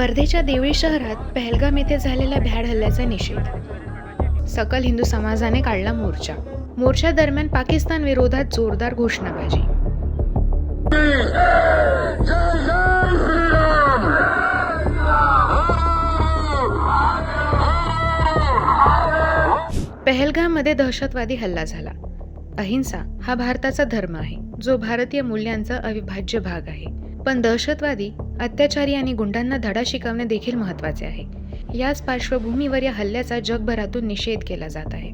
वर्धेच्या देवळी शहरात पहलगाम येथे झालेल्या भ्याड हल्ल्याचा निषेध. सकल हिंदू समाजाने काढला मोर्चा. मोर्चा दरम्यान पाकिस्तान विरोधात जोरदार घोषणाबाजी. पहलगाममध्ये दहशतवादी हल्ला झाला. अहिंसा हा भारताचा धर्म आहे जो भारतीय मूल्यांचा अविभाज्य भाग आहे. पण दहशतवादी अत्याचारी आणि गुंडांना धडा शिकवणे देखील महत्त्वाचे आहे. याच पार्श्वभूमीवर या हल्ल्याचा जगभरातून निषेध केला जात आहे.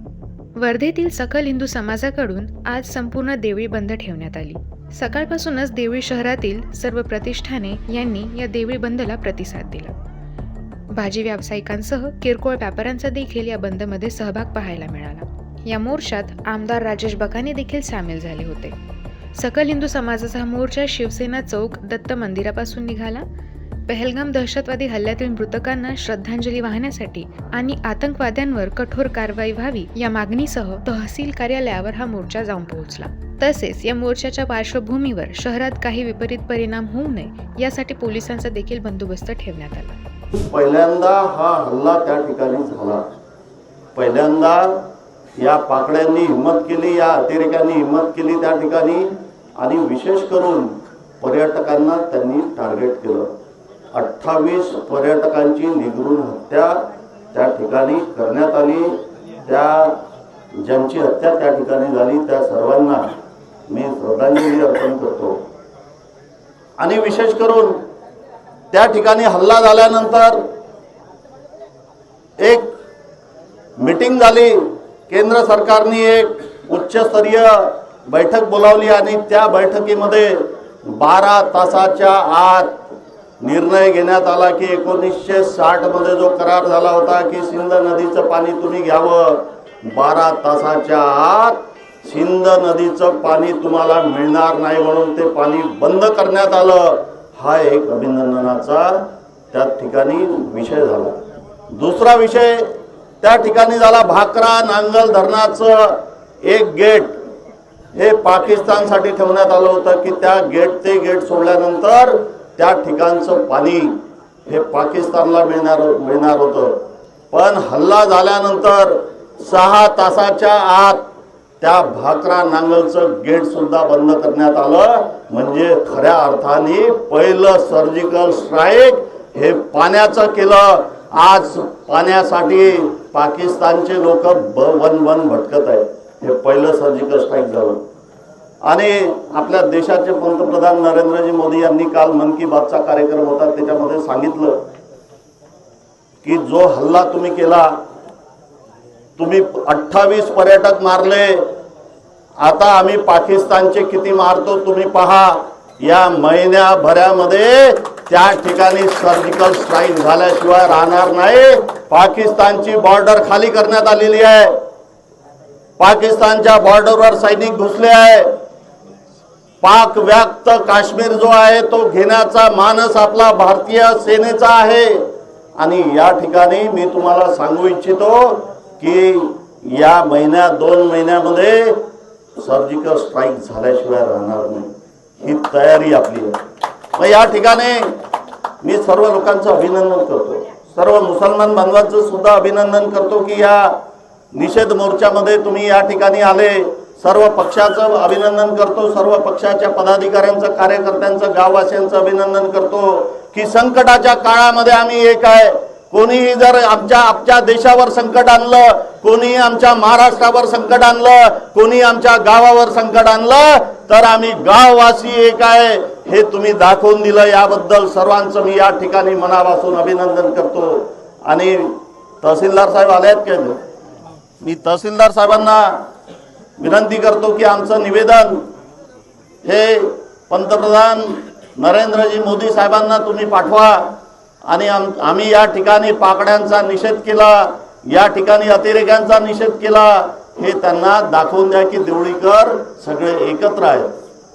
वर्धेतील सकल हिंदू समाजाकडून आज संपूर्ण देवळी बंद ठेवण्यात आली. सकाळपासूनच देवळी शहरातील सर्व प्रतिष्ठाने यांनी या देवळी बंदला प्रतिसाद दिला. भाजी व्यावसायिकांसह किरकोळ व्यापाऱ्यांचा देखील या बंदमध्ये सहभाग पाहायला मिळाला. या मोर्चात आमदार राजेश बकाने देखील सामील झाले होते. सकल हिंदू समाजाचा हा मोर्चा शिवसेना चौक दत्त मंदिरापासून निघाला. पहलगाम दहशतवादी हल्ल्यातील मृतकांना श्रद्धांजली वाहण्यासाठी आणि आतंकवाद्यांवर कठोर कारवाई व्हावी या मागणीसह तहसील कार्यालयावर हा मोर्चा जाऊन पोहोचला. तसेच या मोर्चाच्या पार्श्वभूमीवर शहरात काही विपरीत परिणाम होऊ नये यासाठी पोलिसांचा देखील बंदोबस्त ठेवण्यात आला. पहिल्यांदा हा हल्ला त्या ठिकाणी झाला. पहिल्यांदा या पाकड्यांनी हिंमत केली या अतिरेक्यांनी हिंमत केली त्या ठिकाणी. आणि विशेष करून पर्यटकांना त्यांनी टार्गेट केलं. अठ्ठावीस पर्यटकांची निगरून हत्या त्या ठिकाणी करण्यात आली. त्या ज्यांची हत्या त्या ठिकाणी झाली त्या सर्वांना मी श्रद्धांजली अर्पण करतो. आणि विशेष करून त्या ठिकाणी हल्ला झाल्यानंतर एक मीटिंग झाली. केंद्र सरकारने एक उच्चस्तरीय बैठक बोलावली आणि त्या बैठकीमध्ये बारा तासाच्या आत निर्णय घेण्यात आला की एकोणीसशे साठमध्ये जो करार झाला होता की सिंध नदीचं पाणी तुम्ही घ्यावं. बारा तासाच्या आत सिंध नदीचं पाणी तुम्हाला मिळणार नाही म्हणून ते पाणी बंद करण्यात आलं. हा एक अभिनंदनाचा त्या ठिकाणी विषय झाला. दुसरा विषय त्या ठिकाणी झाला भाकरा नांगल धरणाचं एक गेट. हे पाकिस्तानसाठी ठेवण्यात आलं होतं की त्या गेट ते गेट सोडल्यानंतर त्या ठिकाणचं पाणी हे पाकिस्तानला मिळणार हो-, मिळणार होतं. पण हल्ला झाल्यानंतर सहा तासाच्या आत त्या भाकरा नांगलचं गेट सुद्धा बंद करण्यात आलं. म्हणजे खऱ्या अर्थाने पहिलं सर्जिकल स्ट्राईक हे पाण्याचं केलं. आज पाण्यासाठी पाकिस्तानचे लोक ब वन वन भटकत आहेत. हे पहिलं सर्जिकल स्ट्राईक झालं. आणि आपल्या देशाचे पंतप्रधान नरेंद्रजी मोदी यांनी काल मन की बातचा कार्यक्रम होता त्याच्यामध्ये सांगितलं की जो हल्ला तुम्ही केला तुम्ही अठ्ठावीस पर्यटक मारले आता आम्ही पाकिस्तानचे किती मारतो तुम्ही पहा. या महिन्याभरामध्ये त्या ठिकाणी सर्जिकल स्ट्राईक झाल्याशिवाय राहणार नाही. पाकिस्तानची बॉर्डर खाली करण्यात आलेली आहे. पाकिस्तानच्या बॉर्डरवर सैनिक घुसले आहे. पाक व्याप्त काश्मीर जो आहे तो घेण्याचा मानस आपला भारतीय सेनेचा आहे. आणि या ठिकाणी मी तुम्हाला सांगू इच्छितो की या महिन्यात दोन महिन्यामध्ये सर्जिकल स्ट्राईक झाल्याशिवाय राहणार नाही. ही तयारी आपली आहे. मग या ठिकाणी मी सर्व लोकांचं अभिनंदन करतो. सर्व मुसलमान बांधवांचं सुद्धा अभिनंदन करतो की या निषेध मोर्चामध्ये तुम्ही या ठिकाणी आले. सर्व पक्षाचं अभिनंदन करतो. सर्व पक्षाच्या पदाधिकाऱ्यांचं कार्यकर्त्यांचं गाववासियांचं अभिनंदन करतो की संकटाच्या काळामध्ये आम्ही एक आहे. कोणीही जर आमच्या आमच्या देशावर संकट आणलं कोणीही आमच्या महाराष्ट्रावर संकट आणलं कोणी आमच्या गावावर संकट आणलं तर आम्ही गाववासी एक आहे. हे तुम्ही दाखवून दिलं. याबद्दल सर्वांचं मी या ठिकाणी मनापासून अभिनंदन करतो. आणि तहसीलदार साहेब आले आहेत मी तहसीलदार साहेबांना विनंती करतो की आमचं निवेदन हे पंतप्रधान नरेंद्रजी मोदी साहेबांना तुम्ही पाठवा आणि आम आम्ही या ठिकाणी पाकड्यांचा निषेध केला या ठिकाणी अतिरेक्यांचा निषेध केला हे त्यांना दाखवून द्या की देवळीकर सगळे एकत्र आहेत.